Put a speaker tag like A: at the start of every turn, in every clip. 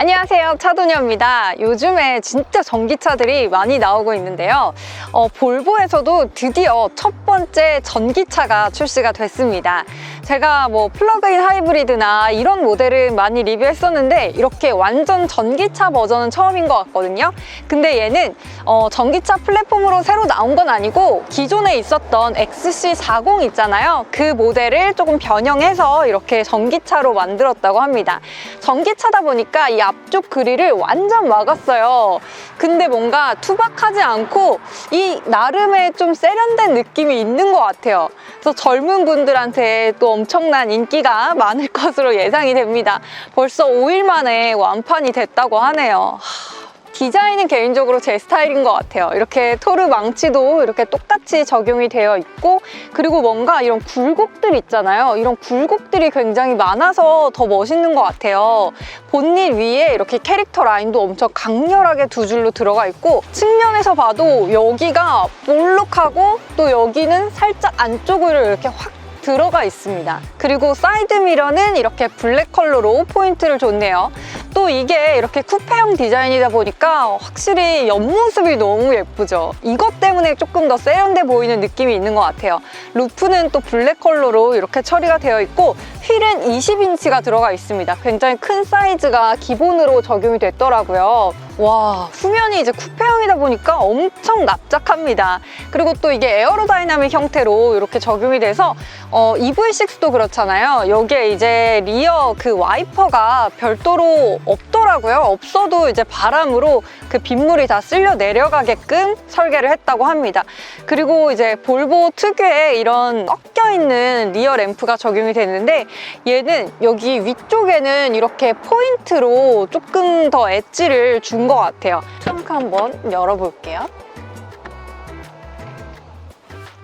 A: 안녕하세요. 차도녀입니다. 요즘에 진짜 전기차들이 많이 나오고 있는데요. 어, 볼보에서도 드디어 첫 번째 전기차가 출시가 됐습니다 제가 뭐 플러그인 하이브리드나 이런 모델은 많이 리뷰했었는데 이렇게 완전 전기차 버전은 처음인 것 같거든요 근데 얘는 어, 전기차 플랫폼으로 새로 나온 건 아니고 기존에 있었던 XC40 있잖아요 그 모델을 조금 변형해서 이렇게 전기차로 만들었다고 합니다 전기차다 보니까 이 앞쪽 그릴을 완전 막았어요. 근데 뭔가 투박하지 않고 이 나름의 좀 세련된 느낌이 있는 것 같아요. 그래서 젊은 분들한테 또 엄청난 인기가 많을 것으로 예상이 됩니다. 벌써 5일 만에 완판이 됐다고 하네요. 하, 디자인은 개인적으로 제 스타일인 것 같아요. 이렇게 토르 망치도 이렇게 똑같이 적용이 되어 있고 그리고 뭔가 이런 굴곡들 있잖아요. 이런 굴곡들이 굉장히 많아서 더 멋있는 것 같아요. 본닛 위에 이렇게 캐릭터 라인도 엄청 강렬하게 두 줄로 들어가 있고 측면에서 봐도 여기가 볼록하고 또 여기는 살짝 안쪽으로 이렇게 확 들어가 있습니다. 그리고 사이드 미러는 이렇게 블랙 컬러로 포인트를 줬네요. 또 이게 이렇게 쿠페형 디자인이다 보니까 확실히 옆모습이 너무 예쁘죠. 이것 때문에 조금 더 세련돼 보이는 느낌이 있는 것 같아요. 루프는 또 블랙 컬러로 이렇게 처리가 되어 있고 휠은 20인치가 들어가 있습니다. 굉장히 큰 사이즈가 기본으로 적용이 됐더라고요. 와, 후면이 이제 쿠페형이다 보니까 엄청 납작합니다. 그리고 또 이게 에어로다이나믹 형태로 이렇게 적용이 돼서 어, EV6도 그렇잖아요. 여기에 이제 리어 그 와이퍼가 별도로 없더라고요. 없어도 이제 바람으로 그 빗물이 다 쓸려 내려가게끔 설계를 했다고 합니다. 그리고 이제 볼보 특유의 이런 꺾여 있는 리어 램프가 적용이 되는데 얘는 여기 위쪽에는 이렇게 포인트로 조금 더 엣지를 준 것 같아요. 트렁크 한번 열어볼게요.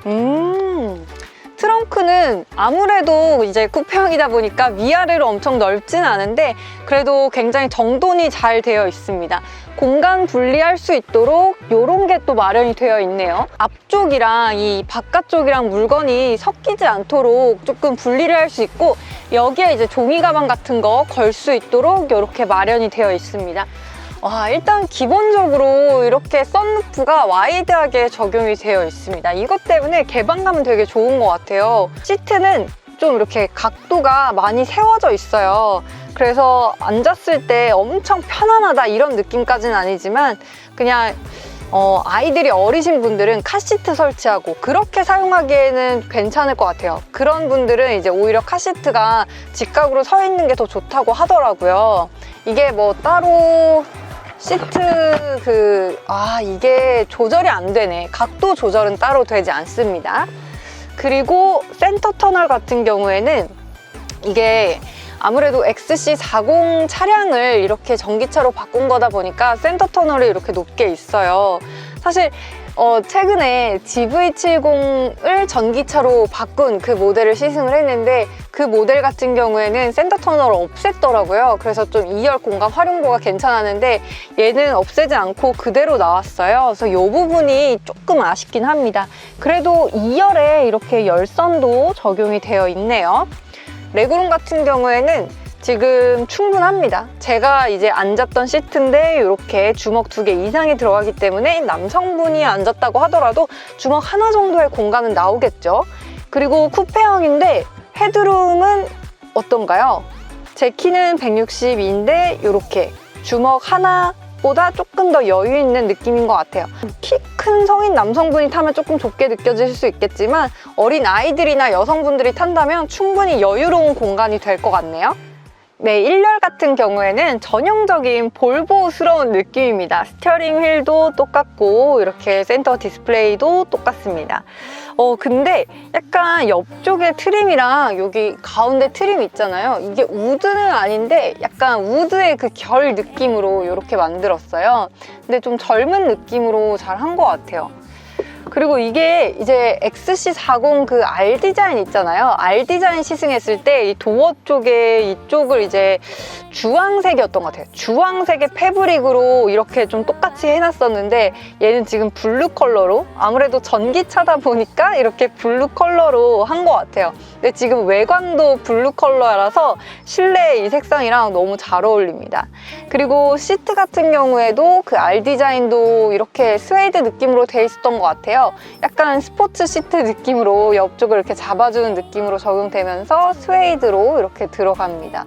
A: 음. 트렁크는 아무래도 이제 쿠페형이다 보니까 위아래로 엄청 넓진 않은데 그래도 굉장히 정돈이 잘 되어 있습니다. 공간 분리할 수 있도록 이런 게 또 마련이 되어 있네요. 앞쪽이랑 이 바깥쪽이랑 물건이 섞이지 않도록 조금 분리를 할 수 있고 여기에 이제 종이 가방 같은 거 걸 수 있도록 이렇게 마련이 되어 있습니다. 와, 일단 기본적으로 이렇게 썬루프가 와이드하게 적용이 되어 있습니다. 이것 때문에 개방감은 되게 좋은 것 같아요. 시트는 좀 이렇게 각도가 많이 세워져 있어요. 그래서 앉았을 때 엄청 편안하다 이런 느낌까지는 아니지만 그냥 어, 아이들이 어리신 분들은 카시트 설치하고 그렇게 사용하기에는 괜찮을 것 같아요. 그런 분들은 이제 오히려 카시트가 직각으로 서 있는 게 더 좋다고 하더라고요. 이게 뭐 따로 시트 그, 아, 이게 조절이 안 되네. 각도 조절은 따로 되지 않습니다. 그리고 센터 터널 같은 경우에는 이게 아무래도 XC40 차량을 이렇게 전기차로 바꾼 거다 보니까 센터 터널이 이렇게 높게 있어요. 사실 어, 최근에 GV70을 전기차로 바꾼 그 모델을 시승을 했는데 그 모델 같은 경우에는 센터 터널을 없앴더라고요. 그래서 좀 2열 공간 활용도가 괜찮았는데 얘는 없애지 않고 그대로 나왔어요. 그래서 이 부분이 조금 아쉽긴 합니다. 그래도 2열에 이렇게 열선도 적용이 되어 있네요. 레그룸 같은 경우에는 지금 충분합니다. 제가 이제 앉았던 시트인데 이렇게 주먹 두 개 이상이 들어가기 때문에 남성분이 앉았다고 하더라도 주먹 하나 정도의 공간은 나오겠죠. 그리고 쿠페형인데 헤드룸은 어떤가요? 제 키는 162인데 이렇게 주먹 하나보다 조금 더 여유 있는 느낌인 것 같아요. 키 큰 성인 남성분이 타면 조금 좁게 느껴질 수 있겠지만 어린 아이들이나 여성분들이 탄다면 충분히 여유로운 공간이 될 것 같네요. 네, 1열 같은 경우에는 전형적인 볼보스러운 느낌입니다. 스티어링 휠도 똑같고 이렇게 센터 디스플레이도 똑같습니다. 어, 근데 약간 옆쪽에 트림이랑 여기 가운데 트림 있잖아요. 이게 우드는 아닌데 약간 우드의 그 결 느낌으로 이렇게 만들었어요. 근데 좀 젊은 느낌으로 잘 한 것 같아요. 그리고 이게 이제 XC40 그 R 디자인 있잖아요. R 디자인 시승했을 때 이 도어 쪽에 이쪽을 이제 주황색이었던 것 같아요. 주황색의 패브릭으로 이렇게 좀 똑같이 해놨었는데 얘는 지금 블루 컬러로 아무래도 전기차다 보니까 이렇게 블루 컬러로 한 것 같아요. 근데 지금 외관도 블루 컬러라서 실내 이 색상이랑 너무 잘 어울립니다. 그리고 시트 같은 경우에도 그 R 디자인도 이렇게 스웨이드 느낌으로 돼 있었던 것 같아요. 약간 스포츠 시트 느낌으로 옆쪽을 이렇게 잡아주는 느낌으로 적용되면서 스웨이드로 이렇게 들어갑니다.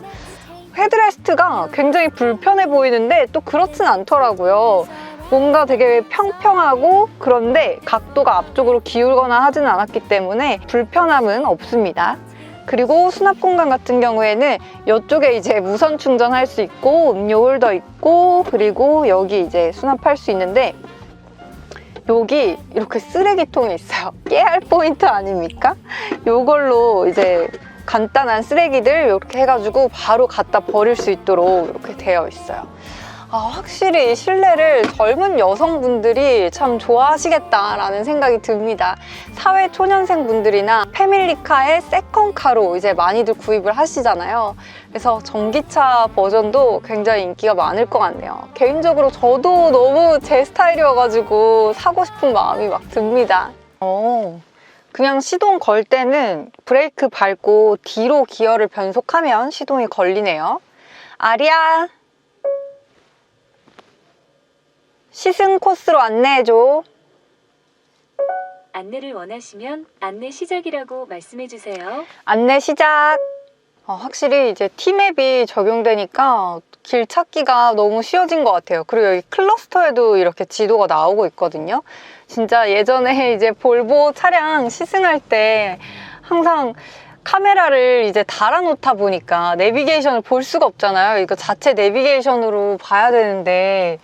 A: 헤드레스트가 굉장히 불편해 보이는데 또 그렇진 않더라고요. 뭔가 되게 평평하고 그런데 각도가 앞쪽으로 기울거나 하지는 않았기 때문에 불편함은 없습니다. 그리고 수납 공간 같은 경우에는 이쪽에 이제 무선 충전할 수 있고 음료 홀더 있고 그리고 여기 이제 수납할 수 있는데 여기 이렇게 쓰레기통이 있어요. 깨알 포인트 아닙니까? 이걸로 이제 간단한 쓰레기들 이렇게 해가지고 바로 갖다 버릴 수 있도록 이렇게 되어 있어요. 아, 확실히 이 실내를 젊은 여성분들이 참 좋아하시겠다라는 생각이 듭니다. 사회 초년생 분들이나 패밀리카의 세컨카로 이제 많이들 구입을 하시잖아요. 그래서 전기차 버전도 굉장히 인기가 많을 것 같네요. 개인적으로 저도 너무 제 스타일이어가지고 사고 싶은 마음이 막 듭니다. 어, 그냥 시동 걸 때는 브레이크 밟고 뒤로 기어를 변속하면 시동이 걸리네요. 아리야, 시승 코스로 안내해줘.
B: 안내를 원하시면 안내 시작이라고 말씀해 주세요.
A: 안내 시작. 어, 확실히 이제 티맵이 적용되니까 길 찾기가 너무 쉬워진 것 같아요. 그리고 여기 클러스터에도 이렇게 지도가 나오고 있거든요. 진짜 예전에 이제 볼보 차량 시승할 때 항상 카메라를 이제 달아놓다 보니까 내비게이션을 볼 수가 없잖아요. 이거 자체 내비게이션으로 봐야 되는데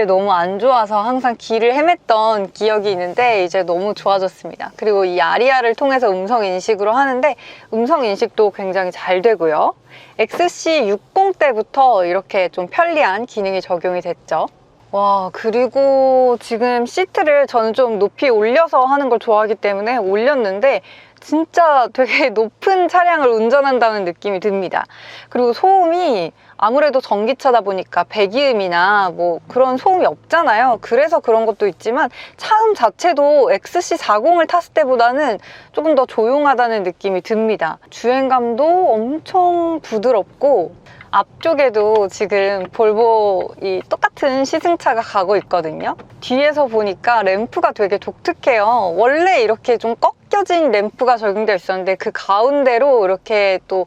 A: 그때 너무 안 좋아서 항상 길을 헤맸던 기억이 있는데 이제 너무 좋아졌습니다. 그리고 이 아리아를 통해서 음성 인식으로 하는데 음성 인식도 굉장히 잘 되고요. XC60 때부터 이렇게 좀 편리한 기능이 적용이 됐죠. 와, 그리고 지금 시트를 저는 좀 높이 올려서 하는 걸 좋아하기 때문에 올렸는데 진짜 되게 높은 차량을 운전한다는 느낌이 듭니다. 그리고 소음이 아무래도 전기차다 보니까 배기음이나 뭐 그런 소음이 없잖아요. 그래서 그런 것도 있지만 차음 자체도 XC40을 탔을 때보다는 조금 더 조용하다는 느낌이 듭니다. 주행감도 엄청 부드럽고 앞쪽에도 지금 볼보 이 똑같은 시승차가 가고 있거든요. 뒤에서 보니까 램프가 되게 독특해요. 원래 이렇게 좀 꺾여진 램프가 적용되어 있었는데 그 가운데로 이렇게 또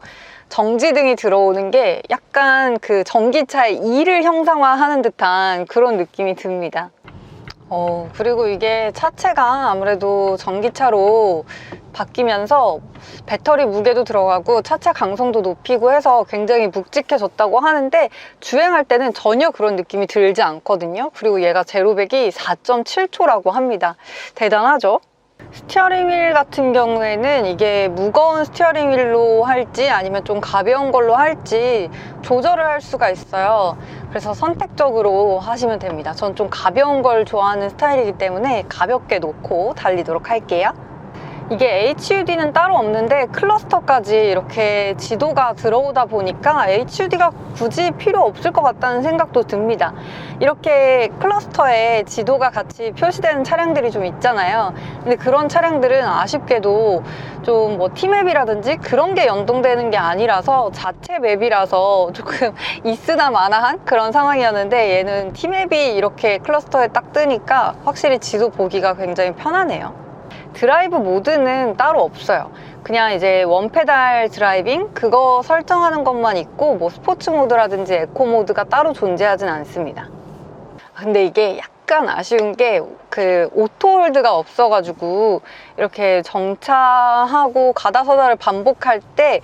A: 정지등이 들어오는 게 약간 그 전기차의 E를 형상화하는 듯한 그런 느낌이 듭니다. 어, 그리고 이게 차체가 아무래도 전기차로 바뀌면서 배터리 무게도 들어가고 차체 강성도 높이고 해서 굉장히 묵직해졌다고 하는데 주행할 때는 전혀 그런 느낌이 들지 않거든요. 그리고 얘가 제로백이 4.7초라고 합니다. 대단하죠? 스티어링 휠 같은 경우에는 이게 무거운 스티어링 휠로 할지 아니면 좀 가벼운 걸로 할지 조절을 할 수가 있어요. 그래서 선택적으로 하시면 됩니다. 전 좀 가벼운 걸 좋아하는 스타일이기 때문에 가볍게 놓고 달리도록 할게요. 이게 HUD는 따로 없는데 클러스터까지 이렇게 지도가 들어오다 보니까 HUD가 굳이 필요 없을 것 같다는 생각도 듭니다. 이렇게 클러스터에 지도가 같이 표시되는 차량들이 좀 있잖아요. 근데 그런 차량들은 아쉽게도 좀 뭐 티맵이라든지 그런 게 연동되는 게 아니라서 자체 맵이라서 조금 있으나 마나한 그런 상황이었는데 얘는 티맵이 이렇게 클러스터에 딱 뜨니까 확실히 지도 보기가 굉장히 편하네요. 드라이브 모드는 따로 없어요. 그냥 이제 원페달 드라이빙 그거 설정하는 것만 있고 뭐 스포츠 모드라든지 에코 모드가 따로 존재하진 않습니다. 근데 이게 약간 아쉬운 게 그 오토홀드가 없어가지고 이렇게 정차하고 가다서다를 반복할 때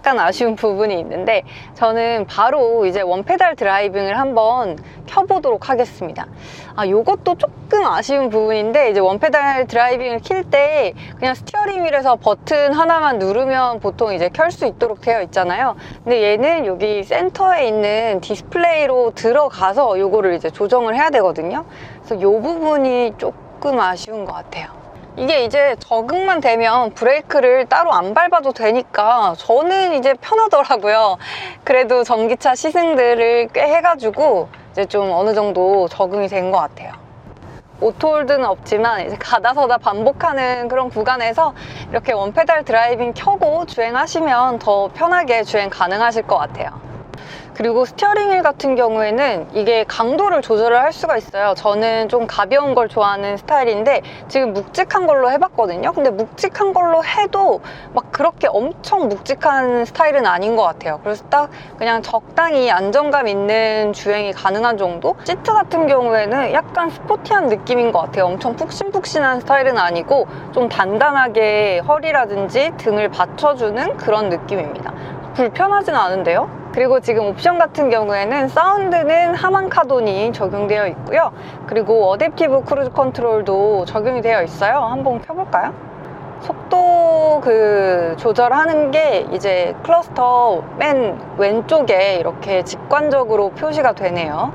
A: 약간 아쉬운 부분이 있는데 저는 바로 이제 원페달 드라이빙을 한번 켜보도록 하겠습니다. 아, 요것도 조금 아쉬운 부분인데 이제 원페달 드라이빙을 킬 때 그냥 스티어링 휠에서 버튼 하나만 누르면 보통 이제 켤 수 있도록 되어 있잖아요. 근데 얘는 여기 센터에 있는 디스플레이로 들어가서 요거를 이제 조정을 해야 되거든요. 그래서 요 부분이 조금 아쉬운 것 같아요. 이게 이제 적응만 되면 브레이크를 따로 안 밟아도 되니까 저는 이제 편하더라고요. 그래도 전기차 시승들을 꽤 해가지고 이제 좀 어느 정도 적응이 된 것 같아요. 오토홀드는 없지만 이제 가다서다 반복하는 그런 구간에서 이렇게 원페달 드라이빙 켜고 주행하시면 더 편하게 주행 가능하실 것 같아요. 그리고 스티어링 휠 같은 경우에는 이게 강도를 조절을 할 수가 있어요. 저는 좀 가벼운 걸 좋아하는 스타일인데 지금 묵직한 걸로 해봤거든요. 근데 묵직한 걸로 해도 막 그렇게 엄청 묵직한 스타일은 아닌 것 같아요. 그래서 딱 그냥 적당히 안정감 있는 주행이 가능한 정도? 시트 같은 경우에는 약간 스포티한 느낌인 것 같아요. 엄청 푹신푹신한 스타일은 아니고 좀 단단하게 허리라든지 등을 받쳐주는 그런 느낌입니다. 불편하진 않은데요? 그리고 지금 옵션 같은 경우에는 사운드는 하만카돈이 적용되어 있고요. 그리고 어댑티브 크루즈 컨트롤도 적용이 되어 있어요. 한번 펴볼까요? 속도 그 조절하는 게 이제 클러스터 맨 왼쪽에 이렇게 직관적으로 표시가 되네요.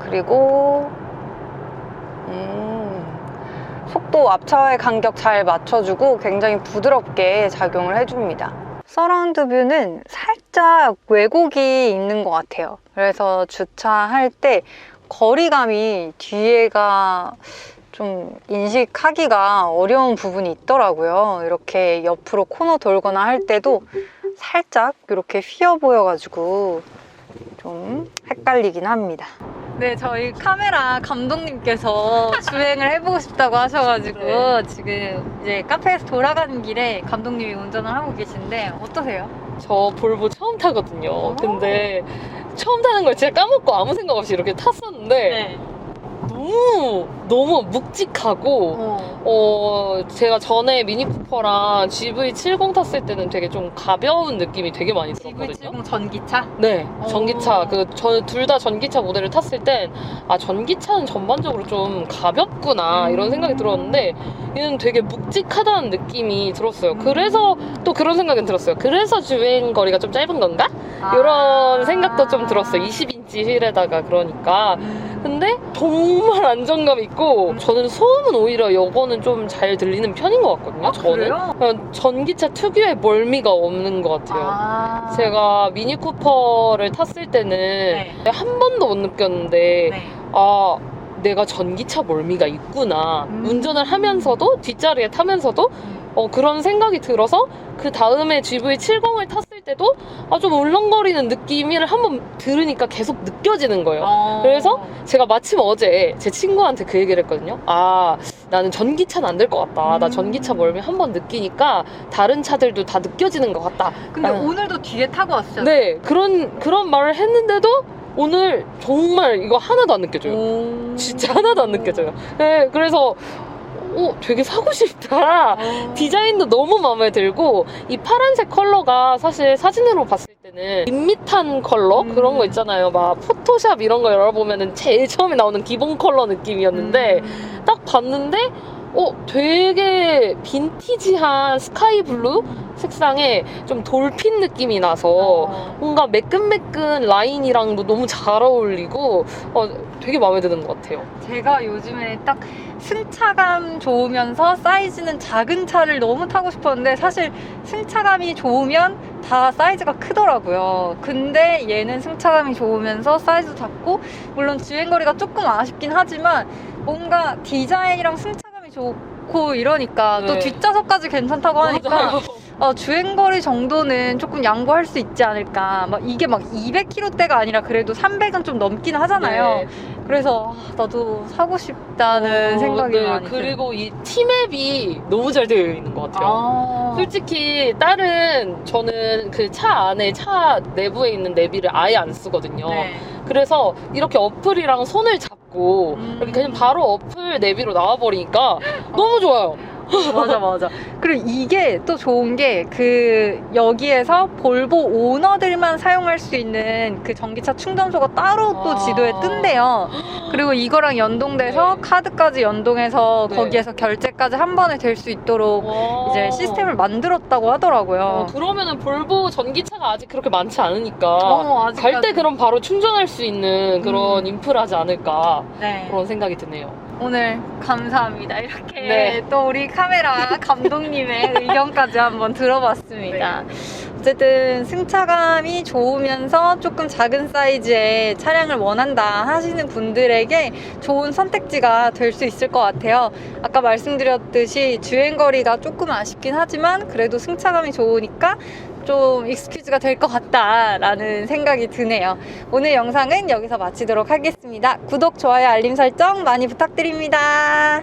A: 그리고 음, 속도 앞차와의 간격 잘 맞춰주고 굉장히 부드럽게 작용을 해줍니다. 서라운드 뷰는 살짝 왜곡이 있는 것 같아요. 그래서 주차할 때 거리감이 뒤에가 좀 인식하기가 어려운 부분이 있더라고요. 이렇게 옆으로 코너 돌거나 할 때도 살짝 이렇게 휘어 보여가지고 좀 헷갈리긴 합니다. 네, 저희 카메라 감독님께서 주행을 해보고 싶다고 하셔가지고
C: 네.
A: 지금 이제 카페에서 돌아가는 길에 감독님이 운전을 하고 계신데 어떠세요?
C: 저 볼보 처음 타거든요. 근데 처음 타는 걸 진짜 까먹고 아무 생각 없이 이렇게 탔었는데 너무 너무 묵직하고
A: 어.
C: 어 제가 전에 미니쿠퍼랑 GV70 탔을 때는 되게 좀 가벼운 느낌이 되게 많이 들었거든요.
A: GV70 전기차?
C: 네,
A: 어.
C: 전기차 그 저 둘 다 전기차 모델을 탔을 땐 아 전기차는 전반적으로 좀 가볍구나 이런 생각이 들었는데 얘는 되게 묵직하다는 느낌이 들었어요. 그래서 또 그런 생각이 들었어요. 그래서 주행 거리가 좀 짧은 건가? 이런 생각도 좀 들었어요. 20 인치 휠에다가 그러니까. 근데 정말 안정감 있고 저는 소음은 오히려 이거는 좀 잘 들리는 편인 것 같거든요.
A: 아,
C: 저는
A: 그래요?
C: 그냥 전기차 특유의 멀미가 없는 것 같아요.
A: 아.
C: 제가 미니 쿠퍼를 탔을 때는
A: 네.
C: 한 번도 못 느꼈는데
A: 네.
C: 아 내가 전기차 멀미가 있구나
A: 음.
C: 운전을 하면서도 뒷자리에 타면서도 어, 그런 생각이 들어서 그 다음에 GV70을 탔을 때도 아, 좀 울렁거리는 느낌을 한번 들으니까 계속 느껴지는 거예요.
A: 어.
C: 그래서 제가 마침 어제 제 친구한테 그 얘기를 했거든요. 아, 나는 전기차는 안 될 것 같다. 나
A: 음.
C: 전기차 멀미 한번 느끼니까 다른 차들도 다 느껴지는 것 같다.
A: 근데
C: 아.
A: 오늘도 뒤에 타고 왔어요.
C: 네, 그런, 그런 말을 했는데도 오늘 정말 이거 하나도 안 느껴져요.
A: 오.
C: 진짜 하나도 안 느껴져요. 네, 그래서, 오, 되게 사고 싶다.
A: 어.
C: 디자인도 너무 마음에 들고, 이 파란색 컬러가 사실 사진으로 봤을 때는 밋밋한 컬러?
A: 음.
C: 그런 거 있잖아요. 막 포토샵 이런 거 열어보면은 제일 처음에 나오는 기본 컬러 느낌이었는데,
A: 음.
C: 딱 봤는데 어 되게 빈티지한 스카이 블루 색상에 좀 돌핀 느낌이 나서
A: 어.
C: 뭔가 매끈매끈 라인이랑도 너무 잘 어울리고 어 되게 마음에 드는 것 같아요.
A: 제가 요즘에 딱 승차감 좋으면서 사이즈는 작은 차를 너무 타고 싶었는데 사실 승차감이 좋으면 다 사이즈가 크더라고요. 근데 얘는 승차감이 좋으면서 사이즈도 작고 물론 주행거리가 조금 아쉽긴 하지만 뭔가 디자인이랑 승차감이 좋고 이러니까 또
C: 네.
A: 뒷좌석까지 괜찮다고 하니까. 어, 주행거리 정도는 조금 양보할 수 있지 않을까. 막 이게 막 200km대가 아니라 그래도 300은 좀 넘긴 하잖아요.
C: 네.
A: 그래서 아, 나도 사고 싶다는
C: 어,
A: 생각이
C: 네,
A: 많이 들어요.
C: 그리고 이 티맵이 너무 잘 되어 있는 것 같아요.
A: 아.
C: 솔직히 다른 저는 그 차 안에 차 내부에 있는 내비를 아예 안 쓰거든요.
A: 네.
C: 그래서 이렇게 어플이랑 손을 잡고
A: 음.
C: 이렇게 그냥 바로 어플 내비로 나와버리니까 너무 좋아요.
A: 맞아 맞아. 그리고 이게 또 좋은 게 그 여기에서 볼보 오너들만 사용할 수 있는 그 전기차 충전소가 따로 또
C: 아.
A: 지도에 뜬대요. 그리고 이거랑 연동돼서
C: 네.
A: 카드까지 연동해서
C: 네.
A: 거기에서 결제까지 한 번에 될 수 있도록
C: 와.
A: 이제 시스템을 만들었다고 하더라고요.
C: 어, 그러면은 볼보 전기차가 아직 그렇게 많지 않으니까
A: 어, 아직까지.
C: 갈때 그럼 바로 충전할 수 있는 그런
A: 음.
C: 인프라지 않을까
A: 네.
C: 그런 생각이 드네요.
A: 오늘 감사합니다. 이렇게
C: 네.
A: 또 우리 카메라 감독님의 의견까지 한번 들어봤습니다. 어쨌든 승차감이 좋으면서 조금 작은 사이즈의 차량을 원한다 하시는 분들에게 좋은 선택지가 될 수 있을 것 같아요. 아까 말씀드렸듯이 주행거리가 조금 아쉽긴 하지만 그래도 승차감이 좋으니까 좀 익스큐즈가 될 것 같다라는 생각이 드네요. 오늘 영상은 여기서 마치도록 하겠습니다. 구독, 좋아요, 알림 설정 많이 부탁드립니다.